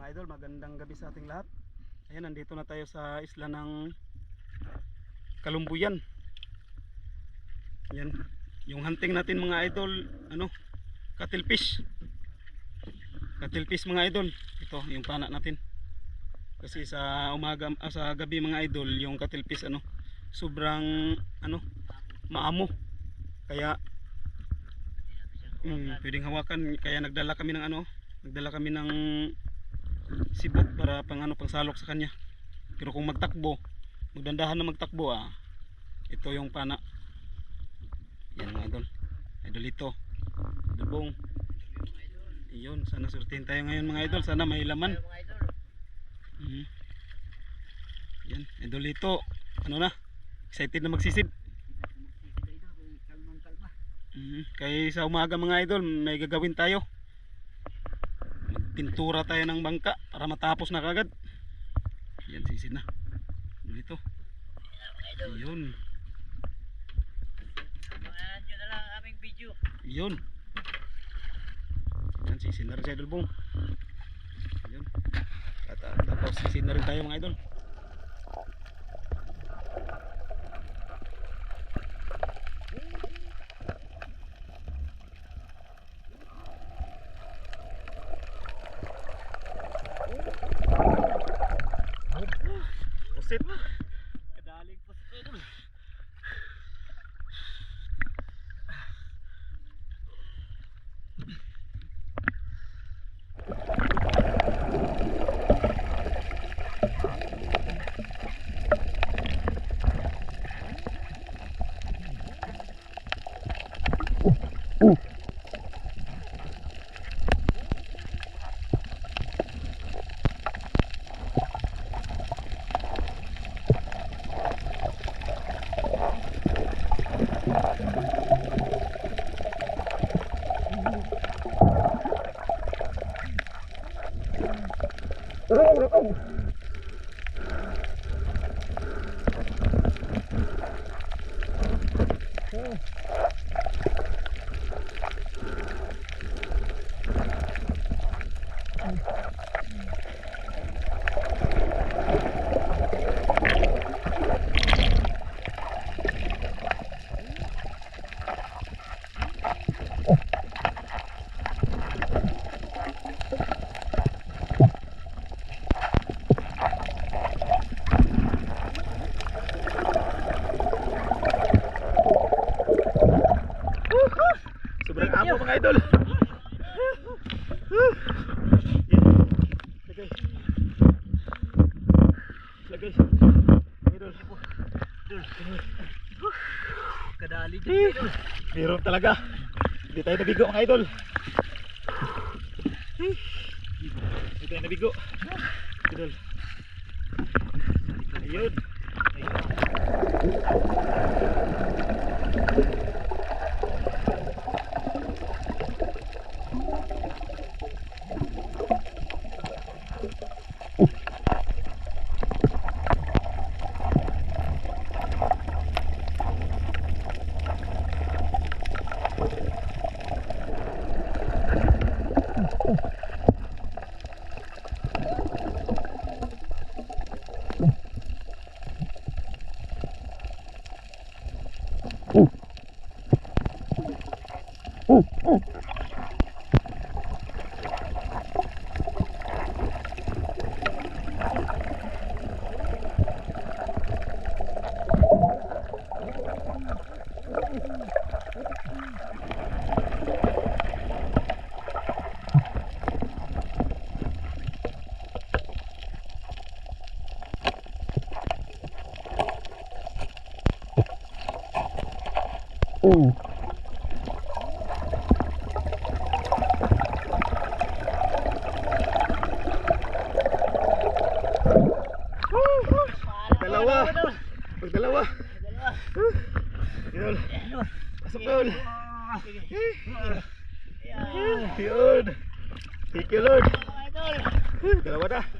mga idol, magandang gabi sa ating lahat. Ayan, nandito na tayo sa isla ng Kalumbuyan. Ayan, yung hunting natin mga idol, ano, cattle fish. Cattle fish mga idol. Ito, yung pana natin. Kasi sa umaga, ah, sa gabi mga idol, yung cattle fish ano, sobrang ano, maamo. Kaya mm, pwedeng hawakan kaya nagdala kami ng ano, nagdala kami ng sibot para pang ano pang salok sa kanya. Pero kung magtakbo, magdandahan na magtakbo ah. Ito yung pana. Yan mga idol. Idol ito. Dubong. Iyon, sana surtihin tayo ngayon mga idol. Sana may laman. Mhm. Yan, idol ito. Ano na? Excited na magsisid. Mhm. Kaya sa umaga mga idol, may gagawin tayo. Magpintura tayo ng bangka para matapos na kagad. Yan, sisid na. Dito. Yun. Samahan nyo na lang ang aming video. Yun. Yan, sisid na rin si Idol Bong. Yun. At, at, tapos sisid na rin tayo mga idol. Hey, come here. Idol. Amo mga idol. Lagay. Lagay. Idol. Kadalig dyan idol. Biro talaga. Hindi tayo nabigo mga idol. Hindi tayo nabigo. Idol. Ayun. Ayun. Dalawa. Pag dalawa. Yun. Pasok doon. Yun. Thank you Lord. Dalawa na.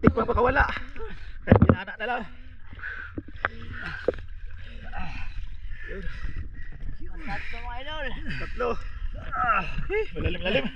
muntik pa makawala. Binana na lang. Yung tatlo mga idol. Tatlo. Ah, malalim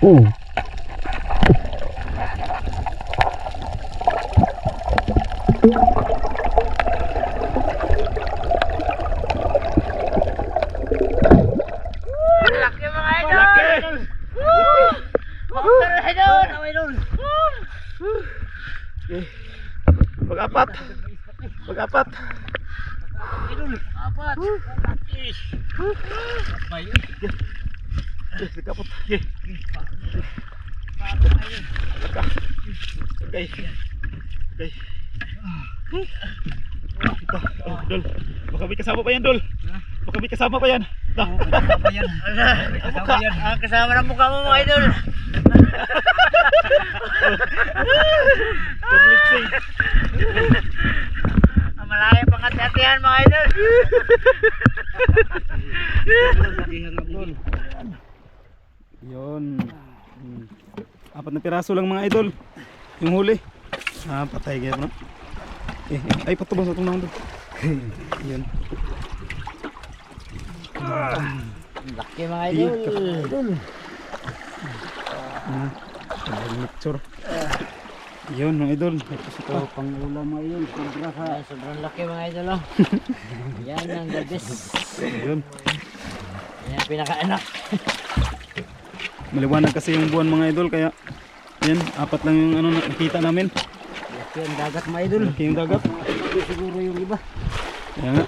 Laki mga idol. Mga idol. Mga idol. Okay. Pag-apat. Pag-apat. Idol. Apat. Laki. May Pag-apat. Okay. Okay. Okay. Ito. Oh, Dol. Baka may kasama pa yan, Dol. Baka may kasama pa yan. Ito. Kasama yan. Kasama yan. Ang kasama ng mukha mo mga idol. Tumlitsing. Ang malayo pang hati-hatihan mga idol. Yun. Hmm. Apat na piraso lang mga idol. Yung huli. Ah, patay kaya no? Eh, eh, ay patubos na itong naman doon. Yun. Laki mga Iya, idol. Ah, mixture. Yun mga idol. Ito sa Ito pang ulam mga idol. Sobra ka. Sobrang laki mga idol. Oh. Yan ang the best. Yun. Yan ang pinakaanak. Maliwanag kasi yung buwan mga idol kaya yan, apat lang yung ano nakita namin. Laki ang dagat mga idol. Laki yung dagat. Siguro yung iba. Kaya nga.